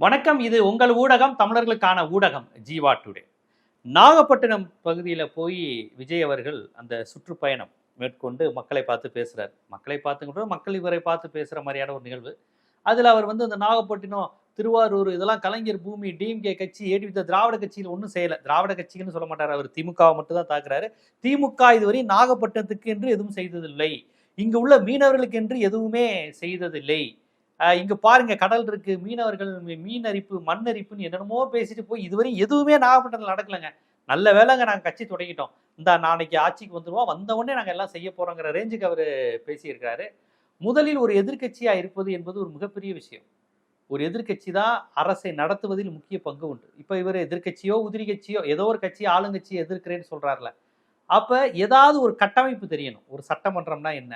வணக்கம். இது உங்கள் ஊடகம் தமிழர்களுக்கான ஊடகம் ஜீவா டுடே. நாகப்பட்டினம் பகுதியில் போய் விஜய் அவர்கள் அந்த சுற்றுப்பயணம் மேற்கொண்டு மக்களை பார்த்து பேசுகிறார் மக்களை பார்த்துக்கிட்ட மக்கள் இவரை பார்த்து பேசுகிற மாதிரியான ஒரு நிகழ்வு. அதில் அவர் வந்து அந்த நாகப்பட்டினம் திருவாரூர் இதெல்லாம் கலைஞர் பூமி டிஎம்கே கட்சி ஏடிவித்த திராவிட கட்சியில் ஒன்றும் செய்யலை. திராவிட கட்சின்னு சொல்ல மாட்டார். அவர் திமுகவை மட்டும் தான் தாக்குறாரு. திமுக இதுவரை நாகப்பட்டினத்துக்கு என்று எதுவும் செய்ததில்லை. இங்கு உள்ள மீனவர்களுக்கு என்று எதுவுமே செய்ததில்லை. இங்க பாருங்க கடல் இருக்கு மீனவர்கள் மீன் அரிப்பு மண் அரிப்புன்னு என்னென்னமோ பேசிட்டு போய் இதுவரை எதுவுமே நாகப்பட்டினத்தில் நடக்கலைங்க. நல்ல வேலைங்க நாங்கள் கட்சி தொடங்கிட்டோம். இந்த நாளைக்கு ஆட்சிக்கு வந்துருவோம். வந்த உடனே நாங்கள் எல்லாம் செய்ய போறோங்கிற ரேஞ்சுக்கு அவர் பேசியிருக்கிறாரு. முதலில் ஒரு எதிர்கட்சியா இருப்பது என்பது ஒரு மிகப்பெரிய விஷயம். ஒரு எதிர்க்கட்சி தான் அரசை நடத்துவதில் முக்கிய பங்கு உண்டு. இப்போ இவர் எதிர்க்கட்சியோ உதிரி கட்சியோ ஏதோ ஒரு கட்சி ஆளுங்கட்சியை எதிர்க்கிறேன்னு சொல்றாருல. அப்ப ஏதாவது ஒரு கட்டமைப்பு தெரியணும். ஒரு சட்டமன்றம்னா என்ன?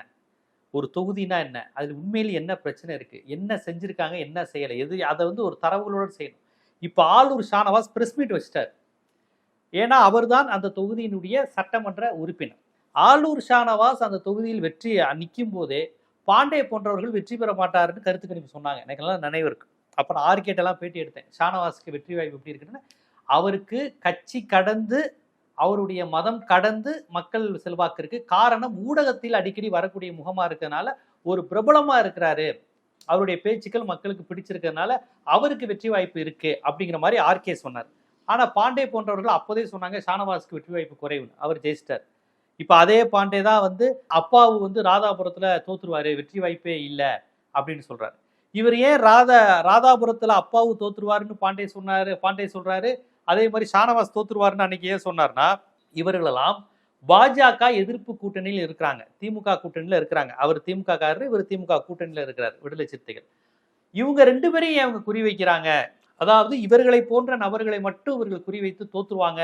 ஒரு தொகுதினா என்ன? அதில் உண்மையில் என்ன பிரச்சனை இருக்குது என்ன செஞ்சுருக்காங்க? என்ன செய்யலை? எது அதை வந்து ஒரு தரவுகளோடு செய்யணும். இப்போ ஆளூர் ஷானவாஸ் பிரஸ் மீட் வச்சிட்டார். ஏன்னா அவர்தான் அந்த தொகுதியினுடைய சட்டமன்ற உறுப்பினர். ஆளூர் ஷானவாஸ் அந்த தொகுதியில் வெற்றி நிற்கும் போதே பாண்டே போன்றவர்கள் வெற்றி பெற மாட்டாருன்னு கருத்து கணிப்பு சொன்னாங்க. எனக்கு எல்லாம் நினைவு இருக்கு. அப்புறம் ஆர்கேட்டெல்லாம் பேட்டி எடுத்தேன். ஷானவாஸுக்கு வெற்றி வாய்ப்பு எப்படி இருக்குன்னு? அவருக்கு கட்சி கடந்து அவருடைய மதம் கடந்து மக்கள் செல்வாக்கு இருக்கு காரணம் ஊடகத்தில் அடிக்கடி வரக்கூடிய முகமா இருக்கறனால ஒரு பிரபலமா இருக்கிறாரு. அவருடைய பேச்சுக்கள் மக்களுக்கு பிடிச்சிருக்கிறதுனால அவருக்கு வெற்றி வாய்ப்பு இருக்கு அப்படிங்கிற மாதிரி ஆர்கே சொன்னார். ஆனா பாண்டே போன்றவர்கள் அப்போதே சொன்னாங்க ஷானவாஸ்க்கு வெற்றி வாய்ப்பு குறைவு அவர் ஜெயிச்சிட்டார். இப்போ அதே பாண்டே தான் வந்து அப்பாவு வந்து ராதாபுரத்துல தோத்துருவாரு வெற்றி வாய்ப்பே இல்லை அப்படின்னு சொல்றாரு. இவர் ஏன் ராதா ராதாபுரத்துல அப்பாவு தோத்துருவாருன்னு பாண்டே சொன்னாரு பாண்டே சொல்றாரு அதே மாதிரி ஷானவாஸ் தோத்துருவார்னு அன்னைக்கு ஏன் சொன்னார்னா இவர்களெல்லாம் பாஜக எதிர்ப்பு கூட்டணியில் இருக்கிறாங்க. திமுக கூட்டணியில் இருக்கிறாங்க. அவர் திமுக காரர் இவர் திமுக கூட்டணியில் இருக்கிறார். விடுதலை சிறுத்தைகள். இவங்க ரெண்டு பேரையும் அவங்க குறி வைக்கிறாங்க? அதாவது இவர்களை போன்ற நபர்களை மட்டும் இவர்கள் குறிவைத்து தோத்துருவாங்க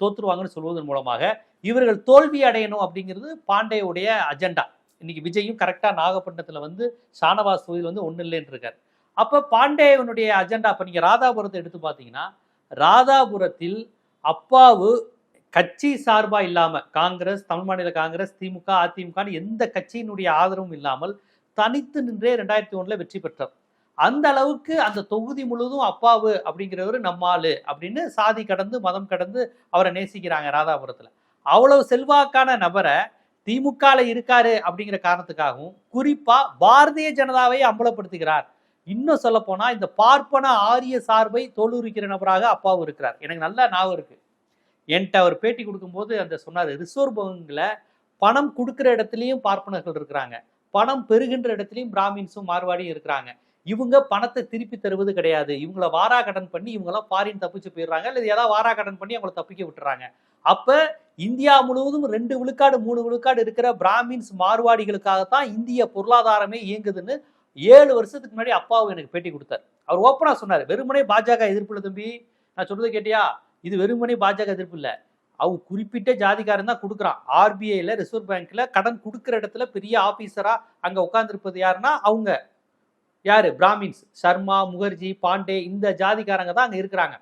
தோத்துருவாங்கன்னு சொல்வதன் மூலமாக இவர்கள் தோல்வி அடையணும் அப்படிங்கிறது பாண்டேவுடைய அஜெண்டா. இன்னைக்கு விஜயும் கரெக்டாக நாகப்பட்டினத்தில் வந்து ஷானவாஸ் தொகுதியில் வந்து ஒன்றும் இல்லைன்னு இருக்கார் அப்போ பாண்டேவனுடைய அஜெண்டா இப்போ நீங்கள் ராதாபுரத்தை எடுத்து பார்த்தீங்கன்னா ராதாபுரத்தில் அப்பாவு கட்சி சார்பாக இல்லாமல் காங்கிரஸ் தமிழ் மாநில காங்கிரஸ் திமுக அதிமுக எந்த கட்சியினுடைய ஆதரவும் இல்லாமல் தனித்து நின்றே ரெண்டாயிரத்தி ஒன்றில் வெற்றி பெற்றார் அந்த அளவுக்கு அந்த தொகுதி முழுவதும் அப்பாவு அப்படிங்கிறவர் நம்மாளு அப்படின்னு சாதி கடந்து மதம் கடந்து அவரை நேசிக்கிறாங்க ராதாபுரத்தில். அவ்வளவு செல்வாக்கான நபரை திமுகவில் இருக்காரு அப்படிங்கிற காரணத்துக்காகவும் குறிப்பாக பாரதிய ஜனதாவை அம்பலப்படுத்துகிறார். இன்னும் சொல்ல போனா இந்த பார்ப்பன ஆரிய சார்பை தோலுரிக்கிற நபராக அப்பாவும் இருக்கிறார். எனக்கு நல்லா ஞாபகம் இருக்கு. என்கிட்ட அவர் பேட்டி கொடுக்கும்போது அந்த சொன்னார் ரிசர்வ் பேங்க்ல பணம் கொடுக்குற இடத்துலையும் பார்ப்பனர்கள் இருக்கிறாங்க. பணம் பெறுகின்ற இடத்துலையும் பிராமின்ஸும் மார்வாடியும் இருக்கிறாங்க. இவங்க பணத்தை திருப்பி தருவது கிடையாது. இவங்கள வாரா கடன் பண்ணி இவங்கெல்லாம் ஃபாரின் தப்பிச்சு போயிடுறாங்க. இல்லை ஏதாவது வாரா கடன் பண்ணி அவங்கள தப்பிக்க விட்டுறாங்க. அப்போ இந்தியா முழுவதும் ரெண்டு விழுக்காடு மூணு விழுக்காடு இருக்கிற பிராமின்ஸ் மார்வாடிகளுக்காகத்தான் இந்திய பொருளாதாரமே இயங்குதுன்னு ஏழு வருஷத்துக்கு முன்னாடி அப்பாவும் எனக்கு பேட்டி கொடுத்தார். அவர் ஓப்பனாக சொன்னார் வெறுமனே பாஜக எதிர்ப்பு இல்லை தம்பி. நான் சொல்றது கேட்டியா? இது வெறுமனே பாஜக எதிர்ப்பு இல்லை. அவங்க குறிப்பிட்ட ஜாதிகாரன் தான் கொடுக்குறான். ஆர்பிஐல ரிசர்வ் பேங்க்ல கடன் கொடுக்குற இடத்துல பெரிய ஆபீசரா அங்க உட்கார்ந்துருப்பது யாருன்னா அவங்க. யாரு? பிராமின்ஸ் சர்மா முகர்ஜி பாண்டே இந்த ஜாதிக்காரங்க தான் அங்க இருக்கிறாங்க.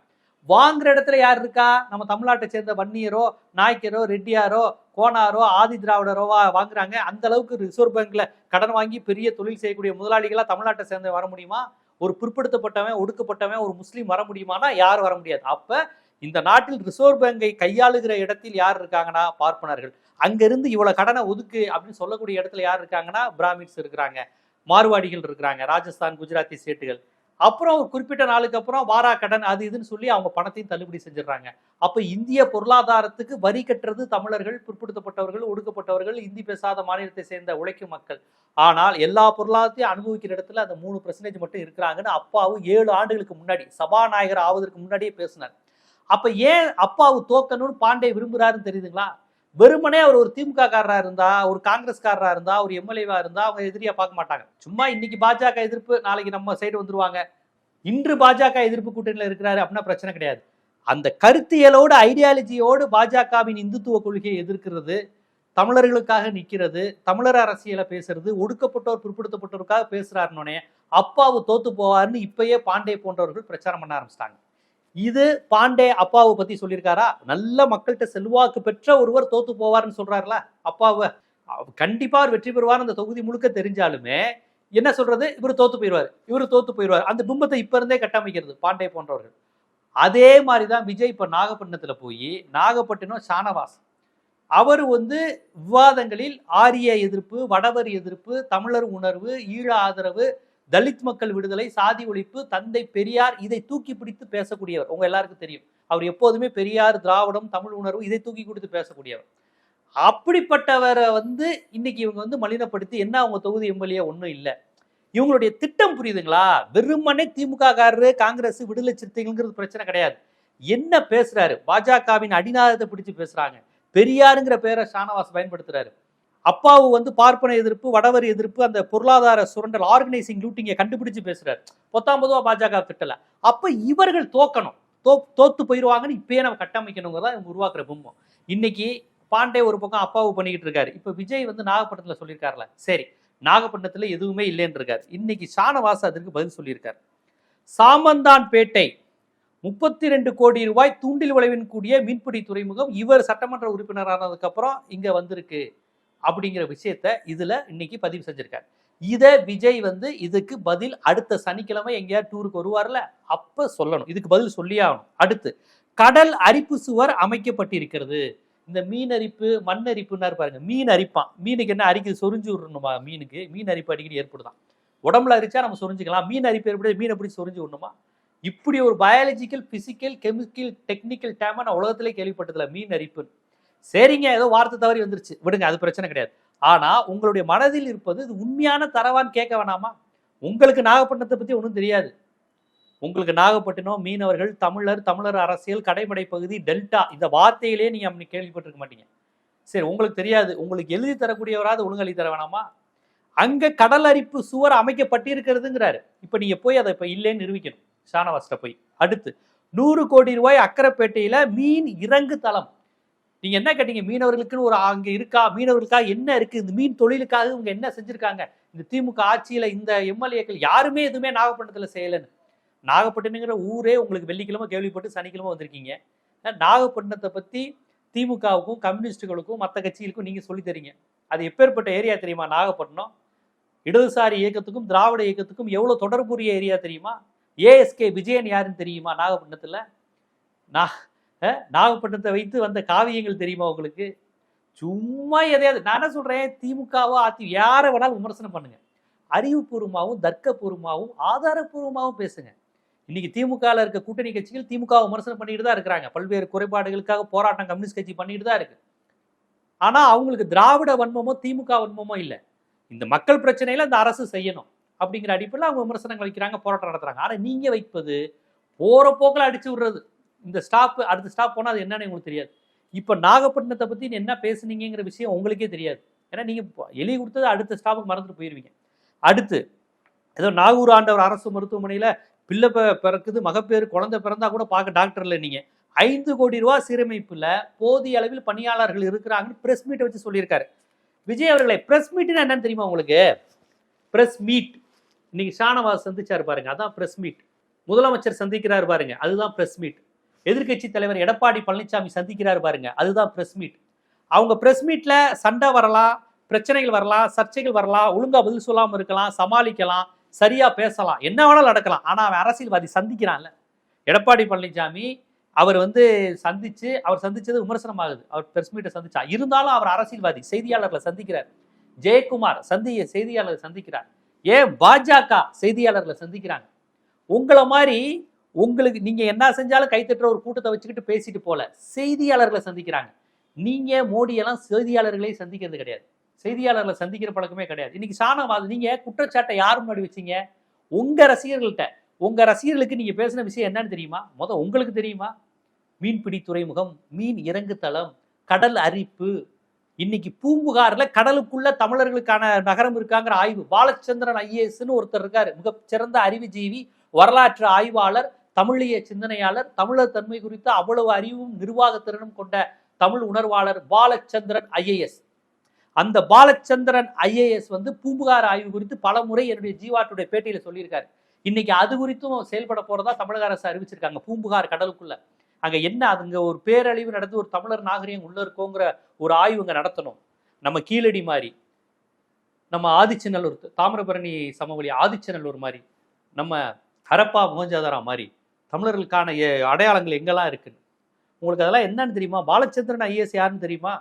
வாங்குற இடத்துல யார் இருக்கா? நம்ம தமிழ்நாட்டை சேர்ந்த வன்னியரோ நாய்க்கரோ ரெட்டியாரோ கோனாரோ ஆதி திராவிடரோவா வாங்குறாங்க. அந்த அளவுக்கு ரிசர்வ் பேங்க்ல கடன் வாங்கி பெரிய தொழில் செய்யக்கூடிய முதலாளிகளா தமிழ்நாட்டை சேர்ந்து வர முடியுமா? ஒரு பிற்படுத்தப்பட்டவன் ஒடுக்கப்பட்டவன் ஒரு முஸ்லீம் வர முடியுமானா யாரும் வர முடியாது. அப்ப இந்த நாட்டில் ரிசர்வ் பேங்கை கையாளுகிற இடத்தில் யார் இருக்காங்கன்னா? பார்ப்பனர்கள். அங்கிருந்து இவ்வளவு கடனை ஒதுக்கு அப்படின்னு சொல்லக்கூடிய இடத்துல யார் இருக்காங்கன்னா? பிராமின்ஸ் இருக்கிறாங்க. மார்வாடிகள் இருக்கிறாங்க. ராஜஸ்தான் குஜராத்தி ஸ்டேட்டுகள் அப்புறம் ஒரு குறிப்பிட்ட நாளுக்கு அப்புறம் வாரா கடன் அது இதுன்னு சொல்லி அவங்க பணத்தையும் தள்ளுபடி செஞ்சிடறாங்க. அப்போ இந்திய பொருளாதாரத்துக்கு வரி கட்டுறது தமிழர்கள் பிற்படுத்தப்பட்டவர்கள் ஒடுக்கப்பட்டவர்கள் இந்தி பேசாத மாநிலத்தை சேர்ந்த உழைக்கும் மக்கள். ஆனால் எல்லா பொருளாதாரத்தையும் அனுபவிக்கிற இடத்துல அந்த மூணு பர்சன்டேஜ் மட்டும் இருக்கிறாங்கன்னு அப்பாவும் ஏழு ஆண்டுகளுக்கு முன்னாடி சபாநாயகர் ஆவதற்கு முன்னாடியே பேசினார். அப்போ ஏன் அப்பாவு தோக்கணும்னு பாண்டே விரும்புகிறாருன்னு தெரியுதுங்களா? வெறுமனே அவர் ஒரு திமுக காரரா இருந்தா ஒரு காங்கிரஸ்காரரா இருந்தா ஒரு எம்எல்ஏவா இருந்தா அவங்க எதிரியா பார்க்க மாட்டாங்க. சும்மா இன்னைக்கு பாஜக எதிர்ப்பு நாளைக்கு நம்ம சைடு வந்துருவாங்க. இன்று பாஜக எதிர்ப்பு கூட்டணியில் இருக்கிறாரு அப்படின்னா பிரச்சனை கிடையாது. அந்த கருத்தியலோடு ஐடியாலஜியோடு பாஜகவின் இந்துத்துவ கொள்கையை எதிர்க்கிறது தமிழர்களுக்காக நிற்கிறது தமிழர் அரசியலை பேசுறது ஒடுக்கப்பட்டோர் பிற்படுத்தப்பட்டோருக்காக பேசுறாருன்னொன்னே அப்பாவு தோத்து போவாருன்னு இப்பயே பாண்டே போன்றவர்கள் பிரச்சாரம் பண்ண ஆரம்பிச்சிட்டாங்க. இது பாண்டே அப்பாவை பத்தி சொல்லியிருக்காரா? நல்ல மக்கள்கிட்ட செல்வாக்கு பெற்ற ஒருவர் தோத்து போவார்னு சொல்றாருல அப்பாவை. கண்டிப்பா அவர் வெற்றி பெறுவார் அந்த தொகுதி முழுக்க தெரிஞ்சாலுமே என்ன சொல்றது? இவர் தோத்து போயிடுவார். இவர் தோத்து போயிடுவார். அந்த பிம்பத்தை இப்ப இருந்தே கட்டமைக்கிறது பாண்டே போன்றவர்கள். அதே மாதிரி தான் விஜய் இப்போ நாகப்பட்டினத்துல போய் நாகப்பட்டினம் ஷானவாஸ் அவர் வந்து விவாதங்களில் ஆரிய எதிர்ப்பு வடவர் எதிர்ப்பு தமிழர் உணர்வு ஈழ ஆதரவு தலித் மக்கள் விடுதலை சாதி ஒழிப்பு தந்தை பெரியார் இதை தூக்கி பிடித்து பேசக்கூடியவர். உங்க எல்லாருக்கும் தெரியும். அவர் எப்போதுமே பெரியார் திராவிடம் தமிழ் உணர்வு இதை தூக்கி கொடுத்து பேசக்கூடியவர். அப்படிப்பட்டவரை வந்து இன்னைக்கு இவங்க வந்து மலினப்படுத்தி என்ன அவங்க தொகுதி எம்எல்ஏ? ஒன்றும் இல்லை. இவங்களுடைய திட்டம் புரியுதுங்களா? வெறுமனே திமுக காரரு காங்கிரஸ் விடுதலை சிறுத்தைகள்ங்கிறது பிரச்சனை கிடையாது. என்ன பேசுறாரு? பாஜகவின் அடிநாதத்தை பிடிச்சு பேசுறாங்க. பெரியாருங்கிற பேரை ஷானவாஸ் பயன்படுத்துறாரு. அப்பாவு வந்து பார்ப்பன எதிர்ப்பு வடவர் எதிர்ப்பு அந்த பொருளாதார சுரண்டல் ஆர்கனைசிங் லூட்டிங்கை கண்டுபிடிச்சு பேசுறாரு. பத்தாம்பதுவா பாஜக திட்டல. அப்ப இவர்கள் தோக்கணும். தோ தோத்து போயிடுவாங்கன்னு இப்பயே நம்ம கட்டமைக்கணுங்கிறதா இவங்க உருவாக்குற பிம்பம் இன்னைக்கு பாண்டே ஒரு பக்கம் அப்பாவு பண்ணிக்கிட்டு இருக்காரு. இப்போ விஜய் வந்து நாகப்பட்டினத்தில் சொல்லியிருக்காருல. சரி நாகப்பட்டினத்தில் எதுவுமே இல்லைன்னு இருக்காரு. இன்னைக்கு ஷானவாஸ் அதற்கு பதில் சொல்லியிருக்காரு. சாமந்தான்பேட்டை முப்பத்தி ரெண்டு கோடி ரூபாய் தூண்டில் விளைவின் கூடிய மீன்பிடி துறைமுகம் இவர் சட்டமன்ற உறுப்பினரானதுக்கப்புறம் இங்கே வந்திருக்கு. அப்படிங்கிற விஷயத்த இதுல இன்னைக்கு பதிவு செஞ்சிருக்காரு. இதை விஜய் வந்து இதுக்கு பதில் அடுத்த சனிக்கிழமை எங்கேயாவது டூருக்கு வருவார்ல அப்ப சொல்லணும். இதுக்கு பதில் சொல்லியே ஆகணும். அடுத்து கடல் அரிப்பு சுவர் அமைக்கப்பட்டிருக்கிறது. இந்த மீன் அரிப்பு மண் அரிப்புன்னா பாருங்க. மீன் அரிப்பான் மீனுக்கு என்ன அரிக்குது சொரிஞ்சு விடணுமா மீனுக்கு? மீன் அரிப்பு அடிக்கடி ஏற்படுதான். உடம்புல அரிச்சா நம்ம சொரிஞ்சுக்கலாம். மீன் அரிப்பு ஏற்படுது மீன் எப்படி சொரிஞ்சு விடணுமா? இப்படி ஒரு பயாலஜிக்கல் பிசிக்கல் கெமிக்கல் டெக்னிக்கல் டேமா நான் உலகத்திலே கேள்விப்பட்டதில்ல. மீன் அரிப்பு சரிங்க ஏதோ வார்த்தை தவறி வந்துருச்சு. விடுங்க அது பிரச்சனை கிடையாது. ஆனா உங்களுடைய மனதில் இருப்பது இது உண்மையான தரவான்னு கேட்க வேணாமா? உங்களுக்கு நாகப்பட்டினத்தை பத்தி ஒன்றும் தெரியாது. உங்களுக்கு நாகப்பட்டினம் மீனவர்கள் தமிழர் தமிழர் அரசியல் கடைமடை பகுதி டெல்டா இந்த வார்த்தையிலே நீங்க அப்படி கேள்விப்பட்டிருக்க மாட்டீங்க. சரி உங்களுக்கு தெரியாது. உங்களுக்கு எழுதி தரக்கூடியவராது ஒழுங்கலி தர வேணாமா? அங்க கடல் அரிப்பு சுவர் அமைக்கப்பட்டிருக்கிறதுங்கிறாரு. இப்ப நீங்க போய் அதை இப்ப இல்லைன்னு நிரூபிக்கணும். ஷானவாஸ்ட போய். அடுத்து நூறு கோடி ரூபாய் அக்கரைப்பேட்டையில மீன் இறங்கு தளம். நீங்க என்ன கேட்டீங்க? மீனவர்களுக்குன்னு ஒரு அங்க இருக்கா? மீனவர்களுக்காக என்ன இருக்கு? இந்த மீன் தொழிலுக்காக இவங்க என்ன செஞ்சிருக்காங்க? இந்த திமுக ஆட்சியில இந்த எம்எல்ஏக்கள் யாருமே எதுவுமே நாகப்பட்டினத்துல செய்யலைன்னு. நாகப்பட்டினங்கிற ஊரே உங்களுக்கு வெள்ளிக்கிழமை கேள்விப்பட்டு சனிக்கிழமை வந்திருக்கீங்க. நாகப்பட்டினத்தை பத்தி திமுகவுக்கும் கம்யூனிஸ்டுகளுக்கும் மற்ற கட்சிகளுக்கும் நீங்க சொல்லி தரீங்க. அது எப்பேற்பட்ட ஏரியா தெரியுமா? நாகப்பட்டினம். இடதுசாரி இயக்கத்துக்கும் திராவிட இயக்கத்துக்கும் எவ்வளவு தொடர்புரிய ஏரியா தெரியுமா? ஏஎஸ்கே விஜயன் யாருன்னு தெரியுமா? நாகப்பட்டினத்துல. நான் நாகப்பட்டினத்தை வைத்து வந்த காவியங்கள் தெரியுமா உங்களுக்கு? சும்மா எதையாவது நான் என்ன சொல்றேன் திமுகவோ அதி யாரை வேணாலும் விமர்சனம் பண்ணுங்க. அறிவுபூர்வமாகவும் தர்க்கபூர்வமாகவும் ஆதாரபூர்வமாகவும் பேசுங்க. இன்னைக்கு திமுகவில் இருக்க கூட்டணி கட்சிகள் திமுக விமர்சனம் பண்ணிட்டு தான் இருக்கிறாங்க. பல்வேறு குறைபாடுகளுக்காக போராட்டம் கம்யூனிஸ்ட் கட்சி பண்ணிட்டு தான் இருக்கு. ஆனால் அவங்களுக்கு திராவிட வன்மமோ திமுக வன்மமோ இல்லை. இந்த மக்கள் பிரச்சனையில இந்த அரசு செய்யணும் அப்படிங்கிற அடிப்படையில் அவங்க விமர்சனங்கள் வைக்கிறாங்க போராட்டம் நடத்துறாங்க. ஆனால் நீங்க வைப்பது போற போக்கில் அடிச்சு விடுறது. இந்த ஸ்டாப் அடுத்த ஸ்டாப் போனால் அது என்னன்னு உங்களுக்கு தெரியாது. இப்போ நாகப்பட்டினத்தை பற்றி நீ என்ன பேசுனீங்கங்கிற விஷயம் உங்களுக்கே தெரியாது. ஏன்னா நீங்கள் எலி கொடுத்தது அடுத்த ஸ்டாப்புக்கு மறந்துட்டு போயிருவீங்க. அடுத்து ஏதோ நாகூர் ஆண்டவர் அரசு மருத்துவமனையில் பிள்ளை பிறக்குது மகப்பேறு குழந்தை பிறந்தா கூட பார்க்க டாக்டர் இல்லை நீங்கள் ஐந்து கோடி ரூபா சீரமைப்பில் போதிய அளவில் பணியாளர்கள் இருக்கிறாங்கன்னு ப்ரெஸ் மீட்டை வச்சு சொல்லியிருக்காரு. விஜய் அவர்களை ப்ரெஸ் மீட்னா என்னன்னு தெரியுமா உங்களுக்கு? ப்ரெஸ் மீட் இன்னைக்கு ஷானவாஸ் சந்திச்சார் பாருங்க அதான் ப்ரெஸ் மீட் முதலமைச்சர் சந்திக்கிறார் பாருங்க அதுதான் ப்ரெஸ் மீட் எதிர்க்கட்சி தலைவர் எடப்பாடி பழனிசாமி சந்திக்கிறார் பாருங்க. அதுதான் பிரஸ் மீட் அவங்க பிரஸ் மீட்ல சண்டை வரலாம் பிரச்சனைகள் வரலாம் சர்ச்சைகள் வரலாம் ஒழுங்கா பதில் சொல்லாமல் இருக்கலாம் சமாளிக்கலாம் சரியா பேசலாம் என்ன வேணாலும் நடக்கலாம். ஆனா அவன் அரசியல்வாதி சந்திக்கிறான்ல. எடப்பாடி பழனிசாமி அவர் வந்து சந்திச்சு அவர் சந்திச்சது விமர்சனமாகுது. அவர் பிரஸ் மீட்டை சந்திச்சா. இருந்தாலும் அவர் அரசியல்வாதி செய்தியாளர்களை சந்திக்கிறார். ஜெயக்குமார் சந்தி செய்தியாளர்களை சந்திக்கிறார். ஏன் பாஜக செய்தியாளர்களை சந்திக்கிறாங்க? உங்களை மாதிரி உங்களுக்கு நீங்க என்ன செஞ்சாலும் கைத்தட்டுற ஒரு கூட்டத்தை வச்சுக்கிட்டு பேசிட்டு போல. செய்தியாளர்களை சந்திக்கிறாங்க. நீங்க மோடியெல்லாம் செய்தியாளர்களையும் சந்திக்கிறது கிடையாது. செய்தியாளர்களை சந்திக்கிற பழக்கமே கிடையாது. இன்னைக்கு சாணவாது நீங்க குற்றச்சாட்டை யார் முன்னாடி வச்சீங்க? உங்க ரசிகர்கள்ட்ட. உங்க ரசிகர்களுக்கு நீங்க பேசின விஷயம் என்னன்னு தெரியுமா? மொதல் உங்களுக்கு தெரியுமா? மீன்பிடி துறைமுகம் மீன் இறங்கு தளம் கடல் அரிப்பு. இன்னைக்கு பூம்புகாரில் கடலுக்குள்ள தமிழர்களுக்கான நகரம் இருக்காங்கிற ஆய்வு. பாலச்சந்திரன் ஐஏஎஸ்னு ஒருத்தர் இருக்காரு. மிகச்சிறந்த அறிவுஜீவி வரலாற்று ஆய்வாளர் தமிழிய சிந்தனையாளர் தமிழர் தன்மை குறித்த அவ்வளவு அறிவும் நிர்வாகத்திறனும் கொண்ட தமிழ் உணர்வாளர் பாலச்சந்திரன் ஐஏஎஸ். அந்த பாலச்சந்திரன் ஐஏஎஸ் வந்து பூம்புகார் ஆய்வு குறித்து பல முறை என்னுடைய ஜீவாட்டுடைய பேட்டியில் சொல்லியிருக்காரு. இன்னைக்கு அது குறித்தும் செயல்பட போறதா தமிழக அரசு அறிவிச்சிருக்காங்க பூம்புகார் கடலுக்குள்ள. அங்க என்ன அதுங்க ஒரு பேரழிவு நடந்து ஒரு தமிழர் நாகரிகம் உள்ள இருக்கோங்கிற ஒரு ஆய்வு இங்க நடத்தணும். நம்ம கீழடி மாதிரி நம்ம ஆதிச்சநல்லூர் தாமிரபரணி சமவெளி ஆதிச்சநல்லூர் மாதிரி நம்ம ஹரப்பா மோஞ்சாதாரா மாதிரி தமிழர்களுக்கான அடையாளங்கள் எங்கெல்லாம் இருக்குன்னு உங்களுக்கு அதெல்லாம் என்னன்னு தெரியுமா? பாலச்சந்திரன் ஐஏஎஸ் யாருன்னு தெரியுமா?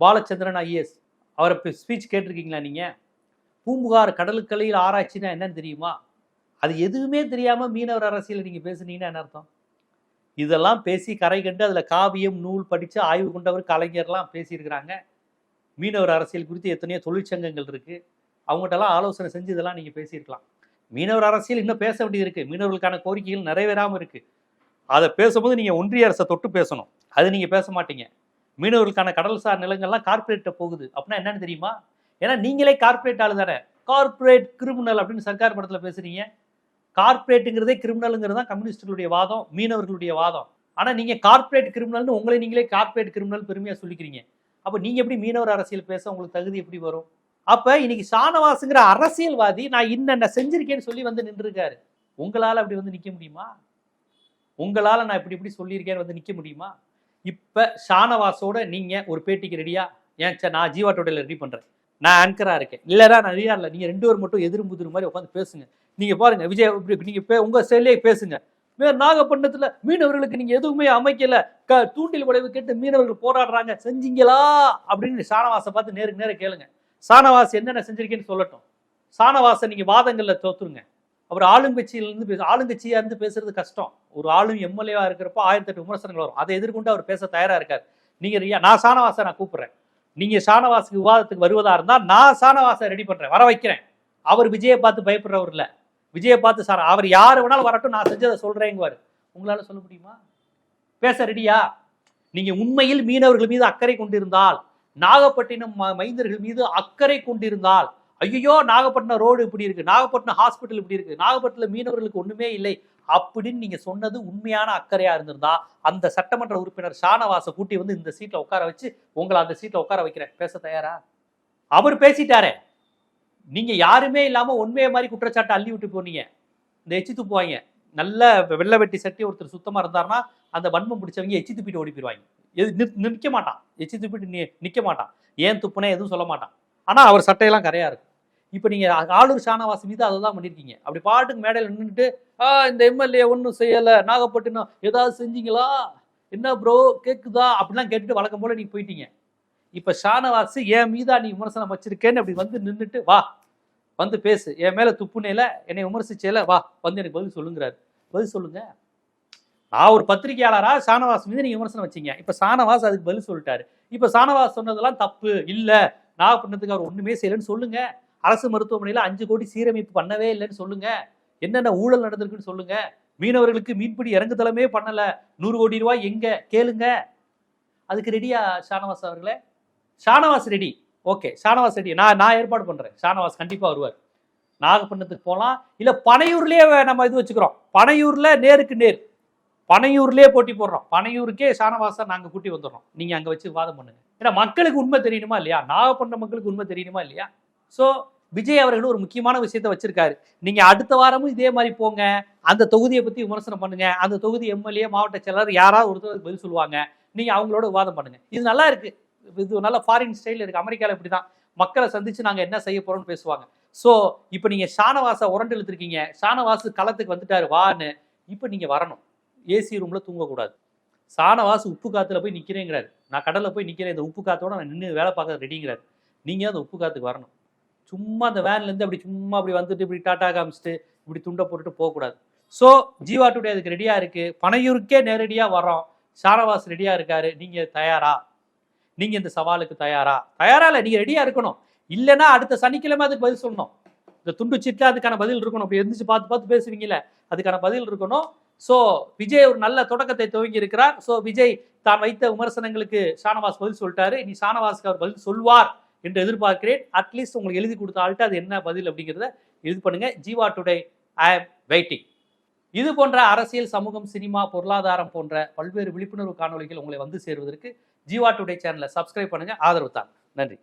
பாலச்சந்திரன் ஐஏஎஸ். அவரை ஸ்பீச் கேட்டிருக்கீங்களா நீங்கள் பூம்புகார் கடலுக்கலையில் ஆராய்ச்சினா என்னன்னு தெரியுமா? அது எதுவுமே தெரியாமல் மீனவர் அரசியல் நீங்கள் பேசுனீங்கன்னா என்ன அர்த்தம்? இதெல்லாம் பேசி கரை கண்டு அதில் காவியம் நூல் படித்து ஆய்வு கொண்டவர் கலைஞர்லாம் பேசியிருக்கிறாங்க. மீனவர் அரசியல் குறித்து எத்தனையோ தொழிற்சங்கங்கள் இருக்குது அவங்ககிட்டலாம் ஆலோசனை செஞ்சு இதெல்லாம் நீங்கள் பேசியிருக்கலாம். மீனவர் அரசியல் இன்னும் பேச வேண்டியது இருக்குது மீனவர்களுக்கான கோரிக்கைகள் நிறைவேறாமல் இருக்குது அதை பேசும்போது நீங்கள் ஒன்றிய அரசை தொட்டு பேசணும். அது நீங்கள் பேச மாட்டீங்க. மீனவர்களுக்கான கடல்சார் நிலங்கள்லாம் கார்பரேட்டை போகுது. அப்படின்னா என்னன்னு தெரியுமா? ஏன்னா நீங்களே கார்ப்பரேட் ஆளு தானே. கார்ப்பரேட் கிரிமினல் அப்படின்னு சர்க்கார் படத்தில் பேசுறீங்க. கார்பரேட்டுங்கிறதே கிரிமினலுங்கிறது தான் கம்யூனிஸ்டுகளுடைய வாதம் மீனவர்களுடைய வாதம். ஆனால் நீங்கள் கார்ப்பரேட் கிரிமினல்னு உங்களை நீங்களே கார்ப்பரேட் கிரிமினல் பெருமையாக சொல்லிக்கிறீங்க. அப்போ நீங்கள் எப்படி மீனவர் அரசியல் பேச உங்களுக்கு தகுதி எப்படி வரும்? அப்போ இன்னைக்கு ஷானவாஸுங்கிற அரசியல்வாதி நான் இன்னென்ன செஞ்சிருக்கேன்னு சொல்லி வந்து நின்றுருக்காரு. உங்களால் அப்படி வந்து நிற்க முடியுமா? உங்களால் நான் இப்படி இப்படி சொல்லியிருக்கேன்னு வந்து நிற்க முடியுமா? இப்போ ஷானவாஸோட நீங்கள் ஒரு பேட்டிக்கு ரெடியா? ஏன் சார் நான் ஜீவா டோட்டலில் ரெடி பண்ணுறேன் நான் ஆன்கராக இருக்கேன். இல்லைடா நான் ரெடியா இல்லை. நீங்கள் ரெண்டு பேர் மட்டும் எதிரும்புதுரு மாதிரி உட்காந்து பேசுங்க. நீங்கள் பாருங்க விஜய் இப்படி நீங்கள் பே உங்கள் செயலே பேசுங்க. வேறு நாகப்பட்டினத்தில் மீனவர்களுக்கு நீங்கள் எதுவுமே அமைக்கல. க தூண்டில் உடைவு கேட்டு மீனவர்கள் போராடுறாங்க. செஞ்சீங்களா? அப்படின்னு ஷானவாசை பார்த்து நேருக்கு நேரம் கேளுங்க. சானவாஸ் என்னென்ன செஞ்சிருக்கேன்னு சொல்லட்டும். சானவாசை நீங்கள் வாதங்களில் தோத்துருங்க. அவர் ஆளுங்கட்சியிலேருந்து பேச ஆளுங்கட்சியாக இருந்து பேசுறது கஷ்டம். ஒரு ஆளும் எம்எல்ஏவாக இருக்கிறப்போ ஆயிரத்தி எட்டு விமர்சனங்கள் வரும். அதை எதிர்கொண்டு அவர் பேச தயாராக இருக்கார். நீங்கள் ரியா நான் சானவாசை நான் கூப்பிட்றேன். நீங்கள் சானவாசுக்கு விவாதத்துக்கு வருவதாக இருந்தால் நான் சானவாசை ரெடி பண்ணுறேன் வர வைக்கிறேன். அவர் விஜயை பார்த்து பயப்படுறவர் இல்லை. விஜயை பார்த்து சார் அவர் யார் வேணாலும் வரட்டும் நான் செஞ்சதை சொல்கிறேங்குவார் உங்களால் சொல்ல முடியுமா? பேச ரெடியா நீங்கள் உண்மையில் மீனவர்கள் மீது அக்கறை கொண்டிருந்தால் நாகப்பட்டினம் ம- மைந்தர்கள் மீது அக்கறை கொண்டிருந்தால் ஐயோ நாகப்பட்டினம் ரோடு இப்படி இருக்கு நாகப்பட்டினம் ஹாஸ்பிட்டல் இப்படி இருக்கு நாகப்பட்டினம் மீனவர்களுக்கு ஒண்ணுமே இல்லை அப்படின்னு நீங்க சொன்னது உண்மையான அக்கறையா இருந்திருந்தா அந்த சட்டமன்ற உறுப்பினர் ஷானவாச கூட்டி வந்து இந்த சீட்ல உட்கார வச்சு உங்களை அந்த சீட்ல உட்கார வைக்கிறேன். பேச தயாரா? அவர் பேசிட்டாரே. நீங்க யாருமே இல்லாம உண்மையை மாதிரி குற்றச்சாட்டை அள்ளி விட்டு போனீங்க. இந்த எச்சி துப்புவாங்க. நல்ல வெள்ளை வெட்டி சட்டி ஒருத்தர் சுத்தமா இருந்தாருன்னா அந்த வன்மம் பிடிச்சவங்க எச்சி துப்பிட்டு ஓடி போயிடுவாங்க எது நிற்- நிற்க மாட்டான் எச்சி துப்பிட்டு நீ நிற்க மாட்டான் ஏன் துப்புனே எதுவும் சொல்ல மாட்டான். ஆனால் அவர் சட்டையெல்லாம் கரையா இருக்கும் இப்போ நீங்கள் ஆளூர் ஷானவாஸ் மீது அதை தான் பண்ணியிருக்கீங்க அப்படி பாட்டுக்கு மேடையில் நின்றுட்டு ஆ இந்த எம்எல்ஏ ஒன்றும் செய்யலை. நாகப்பட்டினம் ஏதாவது செஞ்சீங்களா? என்ன ப்ரோ கேட்குதா அப்படிலாம் கேட்டுட்டு வழக்கம் போல நீங்கள் போயிட்டீங்க. இப்போ ஷானவாஸ் என் மீதா நீ விமர்சனம் வச்சிருக்கேன்னு அப்படி வந்து நின்றுட்டு வா வந்து பேசு. என் மேலே துப்புனேல என்னை விமர்சிச்சேல வா. வந்து எனக்கு பதில் சொல்லுங்கிறாரு. பதில் சொல்லுங்கள் நான் ஒரு பத்திரிகையாளரா ஷானவாஸ் மீது நீங்கள் விமர்சனம் வச்சீங்க. இப்போ சானவாஸ் அதுக்கு பதில் சொல்லிட்டாரு. இப்போ சானவாஸ் சொன்னதெல்லாம் தப்பு இல்லை. நாகப்பட்டினத்துக்கு அவர் ஒன்றுமே செய்யலைன்னு சொல்லுங்க. அரசு மருத்துவமனையில் அஞ்சு கோடி சீரமைப்பு பண்ணவே இல்லைன்னு சொல்லுங்க. என்னென்ன ஊழல் நடந்திருக்குன்னு சொல்லுங்க. மீனவர்களுக்கு மீன்பிடி இறங்குதளமே பண்ணலை. நூறு கோடி ரூபாய் எங்கே? கேளுங்க. அதுக்கு ரெடியா ஷானவாஸ் அவர்களே? Shanawaz ready okay Shanawaz ready நான் நான் ஏற்பாடு பண்ணுறேன் ஷானவாஸ் கண்டிப்பாக வருவார். நாகப்பட்டினத்துக்கு போகலாம் இல்லை பனையூர்லேயே நம்ம இது வச்சுக்கிறோம். பனையூரில் நேருக்கு நேர். பனையூர்லயே போட்டி போடுறோம். பனையூருக்கே ஷானவாசா நாங்க கூட்டி வந்துடுறோம். நீங்க அங்க வச்சு வாதம் பண்ணுங்க. ஏன்னா மக்களுக்கு உண்மை தெரியணுமா இல்லையா? நாகப்பட்டினம் மக்களுக்கு உண்மை தெரியணுமா இல்லையா? ஸோ விஜய் அவர்கள் ஒரு முக்கியமான விஷயத்த வச்சிருக்காரு. நீங்க அடுத்த வாரமும் இதே மாதிரி போங்க. அந்த தொகுதியை பத்தி விமர்சனம் பண்ணுங்க. அந்த தொகுதி எம்எல்ஏ மாவட்ட செயலர் யாராவது ஒருத்தர் பதில் சொல்லுவாங்க. நீங்க அவங்களோட விவாதம் பண்ணுங்க. இது நல்லா இருக்கு. இது நல்ல ஃபாரின் ஸ்டைல் இருக்கு. இப்படி இப்படிதான். மக்களை சந்திச்சு நாங்க என்ன செய்ய போறோம்னு பேசுவாங்க. ஸோ இப்போ நீங்க ஷானவாசை உரண்டு இழுத்துருக்கீங்க. ஷானவாசு களத்துக்கு வந்துட்டாரு. வான்னு இப்போ நீங்க வரணும். ஏசி ரூமில் தூங்கக்கூடாது. சாணவாசு உப்பு காற்றுல போய் நிற்கிறேங்கிறாரு நான் கடலில் போய் நிற்கிறேன் இந்த உப்பு காத்தோட நான் நின்று வேலை பார்க்க ரெடிங்கிறாரு. நீங்க அந்த உப்பு காத்துக்கு வரணும். சும்மா அந்த வேன்லேருந்து அப்படி சும்மா அப்படி வந்துட்டு இப்படி டாட்டா காமிச்சிட்டு இப்படி துண்டை போட்டுட்டு போகக்கூடாது. ஸோ ஜீவா டுடே அதுக்கு ரெடியாக இருக்குது பனையூருக்கே நேரடியாக வரோம் சாரவாஸ் ரெடியாக இருக்காரு. நீங்கள் தயாரா? நீங்கள் இந்த சவாலுக்கு தயாரா? தயாரா இல்லை நீங்கள் ரெடியாக இருக்கணும். இல்லைன்னா அடுத்த சனிக்கிழமை அதுக்கு பதில் சொல்லணும். இந்த துண்டு சீட்டில் அதுக்கான பதில் இருக்கணும். அப்படி எந்திரிச்சு பார்த்து பார்த்து பேசுவீங்கல்ல அதுக்கான பதில் இருக்கணும். ஸோ விஜய் ஒரு நல்ல தொடக்கத்தை துவங்கி இருக்கிறார் ஸோ விஜய் தான் வைத்த விமர்சனங்களுக்கு ஷானவாஸ் பதில் சொல்லிட்டாரு. இனி ஷானவாஸ்க்கு அவர் பதில் சொல்வார் என்று எதிர்பார்க்கிறேன். அட்லீஸ்ட் உங்களுக்கு எழுதி கொடுத்த ஆள்கிட்ட அது என்ன பதில் அப்படிங்கிறத இது பண்ணுங்க. ஜீவா டுடே ஐ ஆம் வெயிட்டிங் இது போன்ற அரசியல் சமூகம் சினிமா பொருளாதாரம் போன்ற பல்வேறு விழிப்புணர்வு காணொளிகள் உங்களை வந்து சேருவதற்கு ஜீவா டுடே சேனலை சப்ஸ்கிரைப் பண்ணுங்க. ஆதரவு தான். நன்றி.